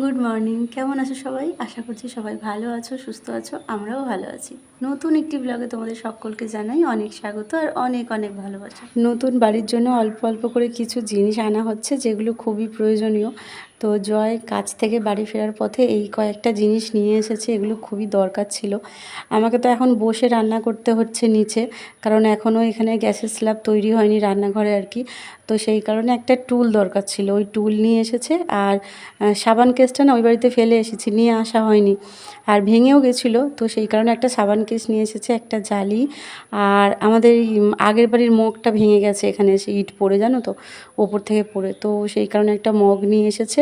Good morning কেমন আছো সবাই? আশা করছি সবাই ভালো আছো, সুস্থ আছো, আমরাও ভালো আছি। নতুন একটি ব্লগে তোমাদের সকলকে জানাই অনেক স্বাগত আর অনেক অনেক ভালোবাসা। নতুন বাড়ির জন্য অল্প অল্প করে কিছু জিনিস আনা হচ্ছে যেগুলো খুবই প্রয়োজনীয়। তো জয় কাজ থেকে বাড়ি ফেরার পথে এই কয়েকটা জিনিস নিয়ে এসেছে, এগুলো খুবই দরকার ছিল। আমাকে তো এখন বসে রান্না করতে হচ্ছে নিচে, কারণ এখনও এখানে গ্যাসের স্ল্যাব তৈরি হয়নি রান্নাঘরে আর কি। তো সেই কারণে একটা টুল দরকার ছিল, ওই টুল নিয়ে এসেছে আর সাবান কেসটা না ওই বাড়িতে ফেলে এসেছি, নিয়ে আসা হয়নি। আর ভেঙেও গেছিল, তো সেই কারণে একটা সাবান কেস নিয়ে এসেছে একটা জালি। আর আমাদের আগের বাড়ির মগটা ভেঙে গেছে এখানে এসে ইট পড়ে, জানো তো? ওপর থেকে পড়ে। তো সেই কারণে একটা মগ নিয়ে এসেছে।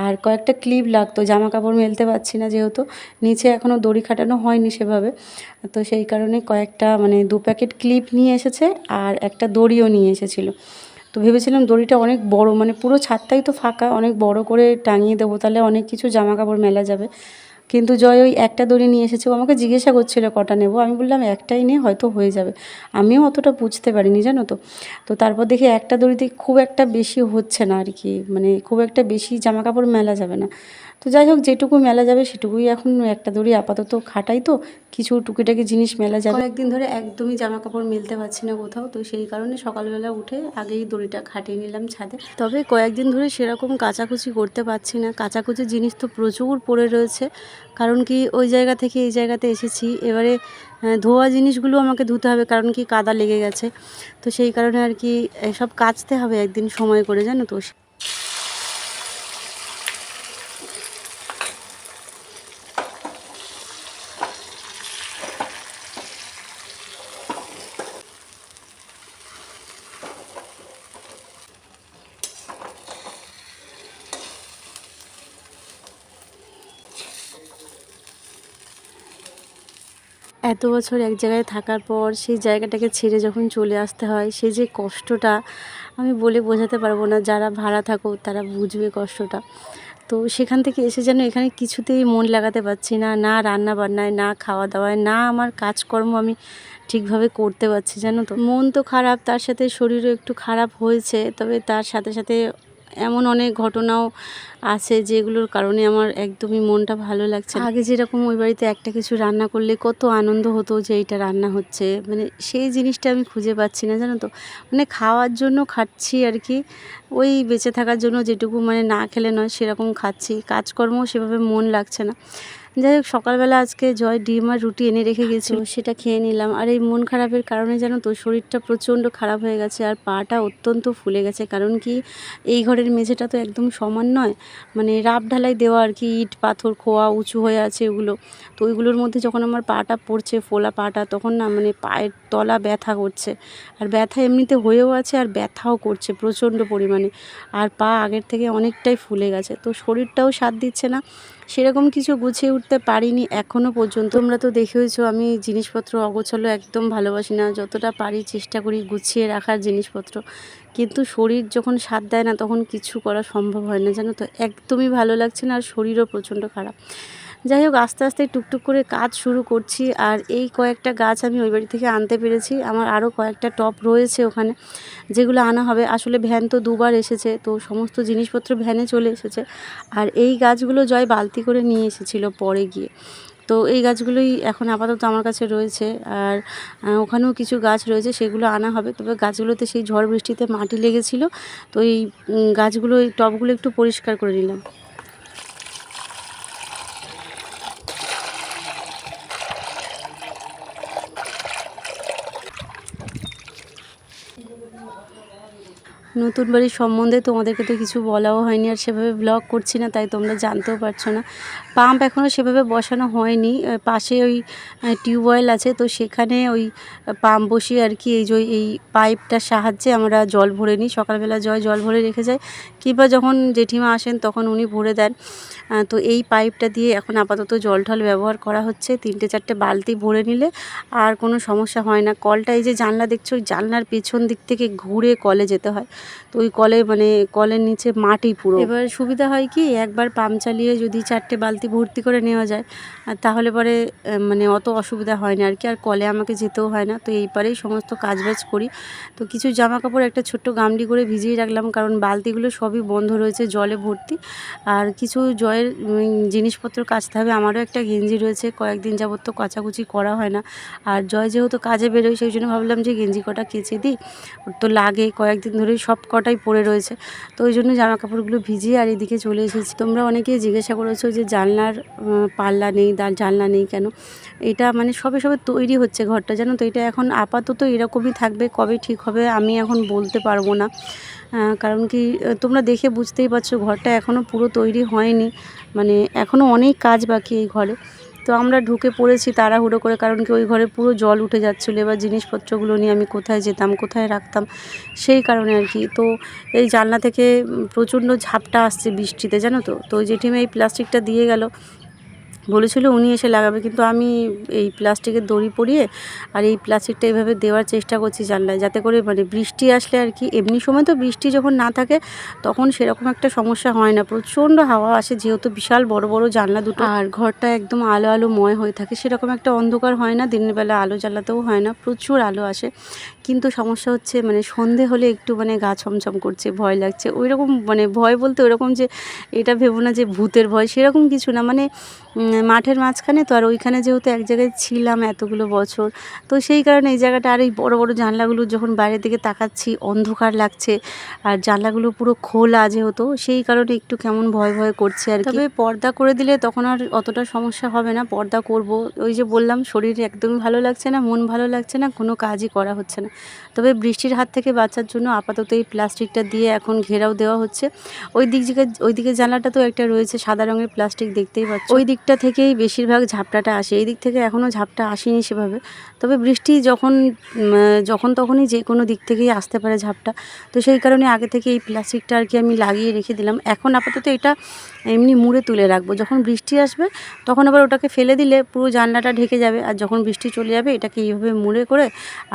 আর কয়েকটা ক্লিপ লাগতো জামা কাপড় মেলতে পারছি না যেহেতু। নিচে এখনও দড়ি খাটানো হয়নি সেভাবে। তো সেই কারণে কয়েকটা মানে দু প্যাকেট ক্লিপ নিয়ে এসেছে আর একটা দড়িও নিয়ে এসেছিল। তো ভেবেছিলাম দড়িটা অনেক বড় মানে পুরো ছাদটাই তো ফাঁকা, অনেক বড় করে টাঙিয়ে দেবো, তাহলে অনেক কিছু জামা কাপড় মেলা যাবে। কিন্তু জয় ওই একটা দড়ি নিয়ে এসেছে, ও আমাকে জিজ্ঞাসা করছিল কটা নেব। আমি বললাম, একটাই নিয়ে হয়তো হয়ে যাবে। আমিও অতটা বুঝতে পারিনি, জানো তো। তো তারপর দেখি একটা দড়িতে খুব একটা বেশি হচ্ছে না আর কি মানে খুব একটা বেশি জামাকাপড় মেলা যাবে না। তো যাই হোক, যেটুকু মেলা যাবে সেটুকুই এখন একটা দড়ি আপাতত খাটাই তো। কিছু টুকিটাকি জিনিস মেলা যাবে। একদিন ধরে একদমই জামা কাপড় মেলতে পারছি না কোথাও, তো সেই কারণে সকালবেলা উঠে আগেই দড়িটা খাটিয়ে নিলাম ছাদে। তবে কয়েকদিন ধরে সেরকম কাচাকুচি করতে পারছি না। কাচাকুচি জিনিস তো প্রচুর পড়ে রয়েছে। কারণ কি, ওই জায়গা থেকে এই জায়গাতে এসেছি। এবারে ধোয়া জিনিসগুলো আমাকে ধুতে হবে, কারণ কি কাদা লেগে গেছে। তো সেই কারণে আর কি সব কাচতে হবে একদিন সময় করে, জানো তো। এত বছর এক জায়গায় থাকার পর সেই জায়গাটাকে ছেড়ে যখন চলে আসতে হয় সেই যে কষ্টটা আমি বলে বোঝাতে পারব না, যারা ভাড়া থাকো তারা বুঝবে কষ্টটা। তো সেখান থেকে এসে যেন এখানে কিছুতেই মন লাগাতে পারছি না না রান্না বান্নায় না খাওয়া দাওয়ায় না আমার কাজকর্ম আমি ঠিকভাবে করতে পারছি, জানো তো। মন তো খারাপ, তার সাথে শরীরও একটু খারাপ হয়েছে, তবে তার সাথে সাথে এমন অনেক ঘটনাও আছে যেগুলোর কারণে আমার একদমই মনটা ভালো লাগছে আগে যেরকম ওই বাড়িতে একটা কিছু রান্না করলে কত আনন্দ হতো যে এইটা রান্না হচ্ছে। মানে সেই জিনিসটা আমি খুঁজে পাচ্ছি না জানো তো? মানে খাওয়ার জন্য খাচ্ছি আর কি। ওই বেঁচে থাকার জন্য যেটুকু মানে না খেলে নয় সেরকম খাচ্ছি। কাজকর্ম সেভাবে মন লাগছে না। যাই হোক সকালবেলা আজকে জয় ডিম আর রুটি এনে রেখে গেছিল সেটা খেয়ে নিলাম। আর এই মন খারাপের কারণে জানো তো শরীরটা প্রচণ্ড খারাপ হয়ে গেছে আর পাটা অত্যন্ত ফুলে গেছে। কারণ কি এই ঘরের মেঝেটা তো একদম সমান নয়। মানে রাব ঢালাই দেওয়া আর কি, ইট, পাথর, খোয়া উঁচু হয়ে আছে ওগুলো তো ওইগুলোর মধ্যে যখন আমার পাটা পড়ছে, ফোলা পাটা, তখন না মানে পায়ের তলা ব্যথা করছে। আর ব্যথা এমনিতে হয়েও আছে আর ব্যথাও করছে প্রচণ্ড পরিমাণে। আর পা আগের থেকে অনেকটাই ফুলে গেছে। তো শরীরটাও সাথ দিচ্ছে না। সেরকম কিছু গুছিয়ে উঠতে পারিনি এখনও পর্যন্ত। তোমরা তো দেখেওছো আমি জিনিসপত্র অগোছালো একদম ভালোবাসি না। যতটা পারি চেষ্টা করি গুছিয়ে রাখার জিনিসপত্র। কিন্তু শরীর যখন সাথ দেয় না, তখন কিছু করা সম্ভব হয় না, জানো তো? একদমই ভালো লাগছে না আর শরীরও প্রচণ্ড খারাপ। যাই হোক, আস্তে আস্তে টুকটুক করে কাজ শুরু করছি আর এই কয়েকটা গাছ আমি ওই বাড়ি থেকে আনতে পেরেছি। আমার আরও কয়েকটা টপ রয়েছে ওখানে, যেগুলো আনা হবে। আসলে ভ্যান তো দুবার এসেছে, তো সমস্ত জিনিসপত্র ভ্যানে চলে এসেছে। আর এই গাছগুলো জয় বালতি করে নিয়ে এসেছিল পরে গিয়ে। তো এই গাছগুলোই এখন আপাতত আমার কাছে রয়েছে। আর ওখানেও কিছু গাছ রয়েছে, সেগুলো আনা হবে। তবে গাছগুলোতে সেই ঝড় বৃষ্টিতে মাটি লেগেছিলো। তো এই গাছগুলো, এই টবগুলো একটু পরিষ্কার করে নিলাম। নতুন বাড়ির সম্বন্ধে তোমাদেরকে তো কিছু বলাও হয়নি আর সেভাবে ব্লগ করছি না, তাই তোমরা জানতেও পারছ না। পাম্প এখনও সেভাবে বসানো হয়নি পাশে ওই টিউবওয়েল আছে, তো সেখানে ওই পাম্প বসিয়ে আর কি এই যে এই পাইপটার সাহায্যে আমরা জল ভরে নিই, সকালবেলা জয় জল ভরে রেখে যায়, কিংবা যখন জেঠিমা আসেন তখন উনি ভরে দেন। তো এই পাইপটা দিয়ে এখন আপাতত জল ঠল ব্যবহার করা হচ্ছে, তিনটে চারটে বালতি ভরে নিলে আর কোনো সমস্যা হয় না। কলটা এই যে জানলা দেখছ, ওই জানলার পেছন দিক থেকে ঘুরে কলে যেতে হয়। তো ওই কলে মানে কলের নিচে মাটি পুরো। এবার সুবিধা হয় কি, একবার পাম্প চালিয়ে যদি চারটে বালতি ভর্তি করে নেওয়া যায়, আর তাহলে পরে মানে অত অসুবিধা হয় না। আর কি, আর কলে আমাকে যেতেও হয় না। তো এই পারেই সমস্ত কাজবাজ করি। তো কিছু জামা কাপড় একটা ছোট্ট গামলি করে ভিজিয়ে রাখলাম, কারণ বালতিগুলো সবই বন্ধ রয়েছে জলে ভর্তি। আর কিছু জয়ের জিনিসপত্র কাচতে হবে, আমারও একটা গেঞ্জি রয়েছে। কয়েকদিন যাবত তো কাচাকুচি করা হয় না। আর জয় যেহেতু কাজে বেরোয়, সেই জন্য ভাবলাম যে গেঞ্জি কটা কেচে দিই। ওর তো লাগে, কয়েকদিন ধরেই সব কটাই পড়ে রয়েছে। তো ওই জন্য জামা কাপড়গুলো ভিজিয়ে আর এদিকে চলে এসেছি। তোমরা অনেকেই জিজ্ঞাসা করেছ যে জানলার পাল্লা নেই জানলা নেই কেন? এটা মানে সবে সবে তৈরি হচ্ছে ঘরটা, জানো তো? এটা এখন আপাতত এরকমই থাকবে, কবে ঠিক হবে আমি এখন বলতে পারব না। কারণ কি তোমরা দেখে বুঝতেই পারছ ঘরটা এখনও পুরো তৈরি হয়নি। মানে এখনও অনেক কাজ বাকি এই ঘরে। তো আমরা ঢুকে পড়েছি তাড়াহুড়ো করে, কারণ কি ওই ঘরে পুরো জল উঠে যাচ্ছিল। এবার জিনিসপত্রগুলো নিয়ে আমি কোথায় যেতাম, কোথায় রাখতাম, সেই কারণে আর কি। তো এই জানলা থেকে প্রচণ্ড ঝাপটা আসছে বৃষ্টিতে, জানো তো? তো জেঠিমা এই প্লাস্টিকটা দিয়ে গেল। বলেছিল উনি এসে লাগাবে, কিন্তু আমি এই প্লাস্টিকের দড়ি পরিয়ে আর এই প্লাস্টিকটা এইভাবে দেওয়ার চেষ্টা করছি জানলায়, যাতে করে মানে বৃষ্টি আসলে আর কি, এমনি সময় তো বৃষ্টি যখন না থাকে তখন সেরকম একটা সমস্যা হয় না, প্রচণ্ড হাওয়া আসে যেহেতু বিশাল বড় বড় জানলা দুটো। আর ঘরটা একদম আলো আলোময় হয়ে থাকে, সেরকম একটা অন্ধকার হয় না, দিনের বেলা আলো জ্বালাতেও হয় না, প্রচুর আলো আসে। কিন্তু সমস্যা হচ্ছে মানে সন্ধে হলে একটু মানে গা ছমছম করছে, ভয় লাগছে, ওইরকম মানে ভয় বলতে ওইরকম যে এটা ভেবো না যে ভূতের ভয়, সেরকম কিছু না মানে মাঠের মাঝখানে তো আর ওইখানে যেহেতু এক জায়গায় ছিলাম এতগুলো বছর তো সেই কারণে এই জায়গাটা আর এই বড় বড় জানলাগুলো যখন বাইরের দিকে তাকাচ্ছি অন্ধকার লাগছে আর জানলাগুলো পুরো খোলা যেহেতু সেই কারণে একটু কেমন ভয় ভয় করছে আর তবে পর্দা করে দিলে তখন আর অতটা সমস্যা হবে না পর্দা করব। ওই যে বললাম শরীর একদমই ভালো লাগছে না মন ভালো লাগছে না কোনো কাজই করা হচ্ছে না। তবে বৃষ্টির হাত থেকে বাঁচার জন্য আপাতত এই প্লাস্টিকটা দিয়ে এখন ঘেরাও দেওয়া হচ্ছে। ওই দিক ওই দিকে জানলাটা তো একটা রয়েছে সাদা রঙের প্লাস্টিক দেখতেই পাচ্ছ। ওই দিকটা থেকেই বেশিরভাগ ঝাপটাটা আসে। এই দিক থেকে এখনও ঝাপটা আসেনি সেভাবে। তবে বৃষ্টি যখন যখন তখনই যে কোনো দিক থেকেই আসতে পারে ঝাপটা। তো সেই কারণে আগে থেকে এই প্লাস্টিকটা আর কি আমি লাগিয়ে রেখে দিলাম। এখন আপাতত এটা এমনি মুড়ে তুলে রাখব। যখন বৃষ্টি আসবে, তখন আবার ওটাকে ফেলে দিলে পুরো জানলাটা ঢেকে যাবে। আর যখন বৃষ্টি চলে যাবে, এটাকে এইভাবে মুড়ে করে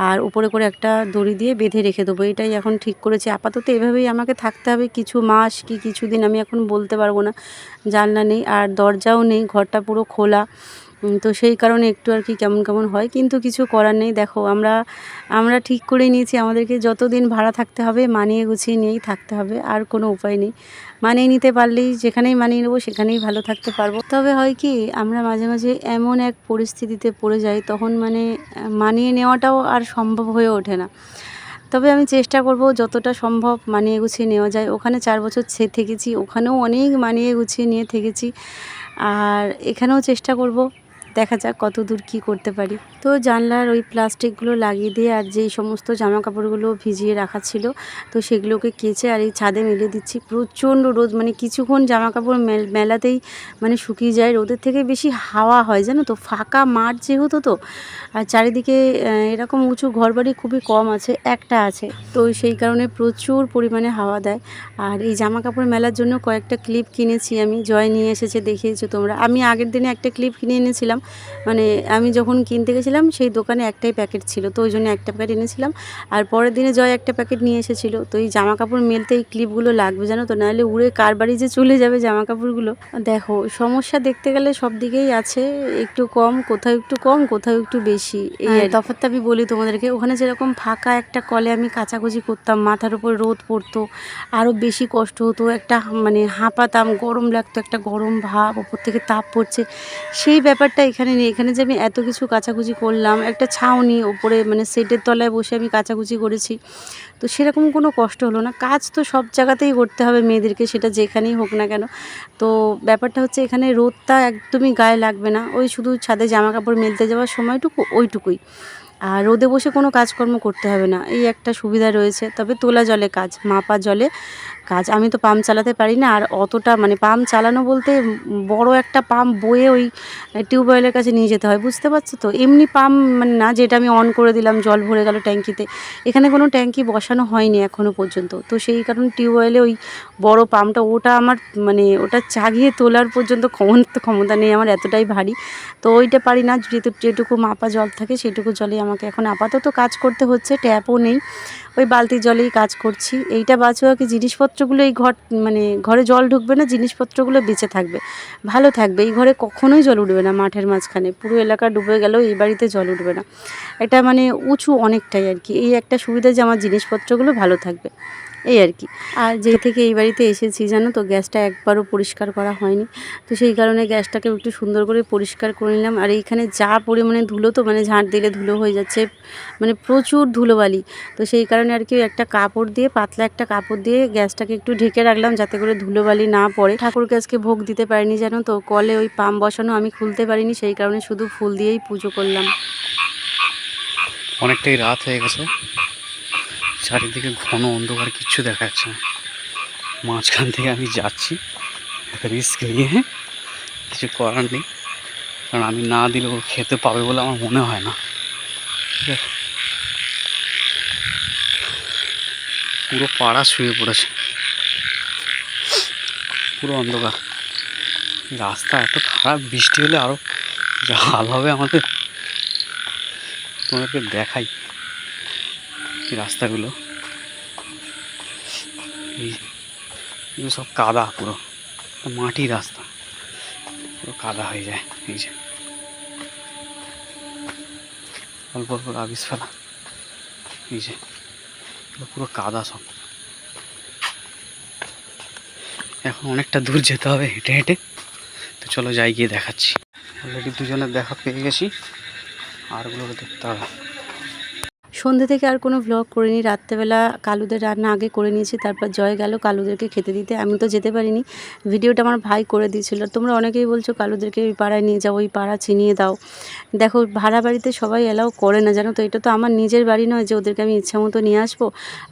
আর উপরে করে একটা দড়ি দিয়ে বেঁধে রেখে দেবো। এটাই এখন ঠিক করেছি। আপাতত এভাবেই আমাকে থাকতে হবে। কিছু মাস কি কিছুদিন আমি এখন বলতে পারব না। জানলা নেই আর দরজাও নেই ঘরটা পুরো খোলা। তো সেই কারণে একটু আর কি কেমন কেমন হয়। কিন্তু কিছু করার নেই। দেখো, আমরা আমরা ঠিক করে নিয়েছি। আমাদেরকে যতদিন ভাড়া থাকতে হবে, মানিয়ে গুছিয়ে নিয়েই থাকতে হবে। আর কোনো উপায় নেই। মানিয়ে নিতে পারলেই যেখানেই মানিয়ে নেব, সেখানেই ভালো থাকতে পারব। তবে হয় কি, আমরা মাঝে মাঝে এমন এক পরিস্থিতিতে পড়ে যাই, তখন মানে মানিয়ে নেওয়াটাও আর সম্ভব হয়ে ওঠে না। তবে আমি চেষ্টা করব যতটা সম্ভব মানিয়ে গুছিয়ে নেওয়া যায়। ওখানে চার বছর থেকেছি। ওখানেও অনেক মানিয়ে গুছিয়ে নিয়ে থেকেছি। আর এখানেও চেষ্টা করব দেখা যাক কত দূর কী করতে পারি। তো জানলার ওই প্লাস্টিকগুলো লাগিয়ে দিয়ে আর যেই সমস্ত জামা কাপড়গুলো ভিজিয়ে রাখা ছিল, তো সেগুলোকে কেচে আর এই ছাদে মেলে দিচ্ছি। প্রচণ্ড রোদ মানে কিছুক্ষণ জামা কাপড় মেল- মেলাতেই মানে শুকিয়ে যায়। রোদের থেকে বেশি হাওয়া হয়, জানো তো? ফাঁকা মাঠ যেহেতু তো, আর চারিদিকে এরকম উঁচু ঘরবাড়ি খুবই কম আছে, একটা আছে। তো সেই কারণে প্রচুর পরিমাণে হাওয়া দেয়। আর এই জামা কাপড় মেলার জন্য কয়েকটা ক্লিপ কিনেছি আমি। জয় নিয়ে এসেছে, দেখিয়েছো তোমরা। আমি আগের দিনে একটা ক্লিপ কিনে এনেছিলাম মানে আমি যখন কিনতে গেছিলাম সেই দোকানে একটাই প্যাকেট ছিল তো ওই জন্য একটা প্যাকেট এনেছিলাম। আর পরের দিনে জয় একটা প্যাকেট নিয়ে এসেছিল তো এই জামা কাপড় মেলতে এই ক্লিপগুলো লাগবে জানো তো? নাহলে উড়ে কার বাড়ি যে চলে যাবে জামা কাপড়গুলো দেখো সমস্যা দেখতে গেলে সব দিকেই আছে একটু কম কোথাও একটু কম কোথাও একটু বেশি। এই আর তফাৎটা আমি বলি তোমাদেরকে ওখানে যেরকম ফাঁকা একটা কলে আমি কাচাকুচি করতাম মাথার উপর রোদ পড়তো আরও বেশি কষ্ট হতো একটা মানে হাঁপাতাম গরম লাগতো একটা গরম ভাব ওপর থেকে তাপ পড়ছে। সেই ব্যাপারটা এখানে নেই। এখানে যে আমি এত কিছু কাচাকুচি করলাম, একটা ছাউনি ওপরে মানে সেটের তলায় বসে আমি কাচাকুচি করেছি। তো সেরকম কোনো কষ্ট হলো না। কাজ তো সব জায়গাতেই করতে হবে মেয়েদেরকে, সেটা যেখানেই হোক না কেন। তো ব্যাপারটা হচ্ছে এখানে রোদটা একদমই গায়ে লাগবে না। ওই শুধু ছাদে জামা কাপড় মেলতে যাওয়ার সময়টুকু, ওইটুকুই। আর রোদে বসে কোনো কাজকর্ম করতে হবে না। এই একটা সুবিধা রয়েছে। তবে তোলা জলে কাজ, মাপা জলে কাজ। আমি তো পাম্প চালাতে পারি না, আর অতটা মানে পাম্প চালানো বলতে বড় একটা পাম্প বয়ে ওই টিউবওয়েলের কাছে নিয়ে যেতে হয়, বুঝতে পারছ তো? এমনি পাম্প মানে না, যেটা আমি অন করে দিলাম, জল ভরে গেল ট্যাঙ্কিতে। এখানে কোনো ট্যাঙ্কি বসানো হয়নি এখনও পর্যন্ত। তো সেই কারণে টিউবওয়েলে ওই বড় পাম্পটা, ওটা আমার মানে ওটা চাগিয়ে তোলার পর্যন্ত ক্ষমতা ক্ষমতা নেই, আমার এতটাই ভারী। তো ওইটা পারি না যেহেতু যেটুকু মাপা জল থাকে সেটুকু জলে আমাকে এখন আপাতত কাজ করতে হচ্ছে, ট্যাপও নেই। ওই বালতির জলেই কাজ করছি। এইটা বাঁচোয়া কি জিনিসপত্রগুলো এই ঘর মানে ঘরে জল ঢুকবে না, জিনিসপত্রগুলো বেঁচে থাকবে। ভালো থাকবে। এই ঘরে কখনোই জল উঠবে না মাঠের মাঝখানে। পুরো এলাকা ডুবে গেলেও এই বাড়িতে জল উঠবে না। এটা মানে উঁচু অনেকটাই আর কি। এই একটা সুবিধা যে আমার জিনিসপত্রগুলো ভালো থাকবে। এই আর কি। আর যে থেকে এই বাড়িতে এসেছি, জানো তো, গ্যাসটা একবারও পরিষ্কার করা হয়নি। তো সেই কারণে গ্যাসটাকে একটু সুন্দর করে পরিষ্কার করে নিলাম। আর এইখানে যা পরিমাণে ধুলো তো মানে ঝাঁট দিলে ধুলো হয়ে যাচ্ছে মানে প্রচুর ধুলোবালি। তো সেই কারণে আর কি একটা কাপড় দিয়ে, পাতলা একটা কাপড় দিয়ে গ্যাসটাকে একটু ঢেকে রাখলাম, যাতে করে ধুলোবালি না পড়ে। ঠাকুরকে আজকে ভোগ দিতে পারিনি, জানো তো, কলে ওই পাম্প বসানো আমি খুলতে পারিনি, সেই কারণে শুধু ফুল দিয়েই পুজো করলাম। অনেকটাই রাত হয়ে গেছে। চারিদিকে ঘন অন্ধকার, কিচ্ছু দেখা যাচ্ছে না। মাঝখান থেকে আমি যাচ্ছি রিস্ক নিয়ে। কিছু করার নেই। কারণ আমি না দিলে ও খেতে পাবে বলে আমার মনে হয় না। ঠিক আছে? পুরো পাড়া শুয়ে পড়েছে। পুরো অন্ধকার। রাস্তা এত খারাপ, বৃষ্টি হলে আরও যা হাল হবে আমাদের। তোমাদেরকে দেখাই। রাস্তাগুলো। এই সব কাদা পুরো। মাটি রাস্তা। পুরো কাদা হয়ে যায় এই যে। অল্প অল্প আবিস ফেলা। এই যে পুরো কাদা সব। এখন অনেকটা দূর যেতে হবে হেঁটে হেঁটে। তো চলো যাই গিয়ে দেখাচ্ছি। অলরেডি দুজনের দেখা পেয়ে গেছি। আরগুলোকে দেখতে হবে। সন্ধ্যে থেকে আর কোনো ভ্লগ করিনি। রাত্রেবেলা কালুদের রান্না আগে করে নিয়েছি, তারপর জয় গেল কালুদেরকে খেতে দিতে। আমি তো যেতে পারিনি। ভিডিওটা আমার ভাই করে দিয়েছিল। তোমরা অনেকেই বলছো কালুদেরকে ওই পাড়ায় নিয়ে যাও, ওই পাড়া চিনিয়ে দাও। দেখো, ভাড়া বাড়িতে সবাই এলাও করে না, জানো তো? এটা তো আমার নিজের বাড়ি নয় যে ওদেরকে আমি ইচ্ছা মতো নিয়ে আসব।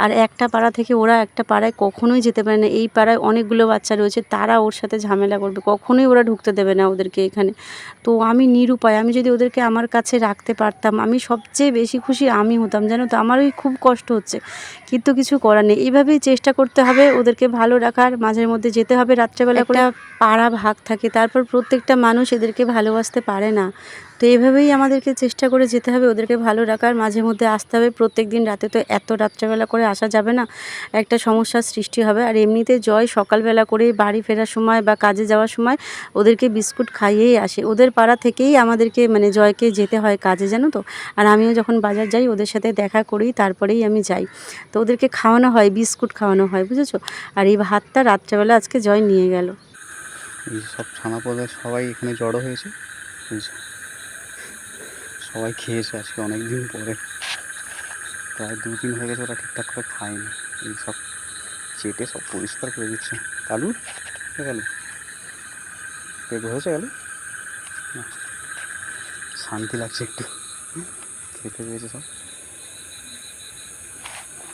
আর একটা পাড়া থেকে ওরা একটা পাড়ায় কখনোই যেতে পারে না। এই পাড়ায় অনেকগুলো বাচ্চা রয়েছে, তারা ওর সাথে ঝামেলা করবে। কখনোই ওরা ঢুকতে দেবে না ওদেরকে এখানে। তো আমি নিরুপায়, আমি যদি ওদেরকে আমার কাছে রাখতে পারতাম, আমি সবচেয়ে বেশি খুশি আমি হতাম। জানো তো? আমারই খুব কষ্ট হচ্ছে। কিন্তু কিছু করার নেই। এইভাবেই চেষ্টা করতে হবে ওদেরকে ভালো রাখার মাঝের মধ্যে যেতে হবে রাত্রেবেলা করে। পাড়া ভাগ থাকে তারপর প্রত্যেকটা মানুষ এদেরকে ভালোবাসতে পারে না। তো এইভাবেই আমাদেরকে চেষ্টা করে যেতে হবে, ওদেরকে ভালো রাখার। মাঝে মধ্যে আসতে হবে প্রত্যেক দিন রাতে তো এত রাত্রেবেলা করে আসা যাবে না, একটা সমস্যার সৃষ্টি হবে। আর এমনিতে জয় সকালবেলা করে বাড়ি ফেরার সময় বা কাজে যাওয়ার সময় ওদেরকে বিস্কুট খাইয়েই আসে। ওদের পাড়া থেকেই আমাদেরকে মানে জয়কে যেতে হয় কাজে, জানো তো? আর আমিও যখন বাজার যাই, ওদের সাথে দেখা করি, তারপরেই আমি যাই। তো ওদেরকে খাওয়ানো হয়, বিস্কুট খাওয়ানো হয়, বুঝেছ? আর এই ভাতটা রাত্রেবেলা আজকে জয় নিয়ে গেল। সব ছানাপোদের সবাই এখানে জড়ো হয়েছে সবাই খেয়েছে আজকে অনেক দিন পরে। প্রায় দু দিন হয়ে গেছে, ওরা ঠিকঠাক করে খায়নি। এই সব চেটে সব পরিষ্কার করে দিচ্ছে। কালু গেল পেট হয়েছে গেল শান্তি লাগছে একটু। খেতে পেয়েছে সব।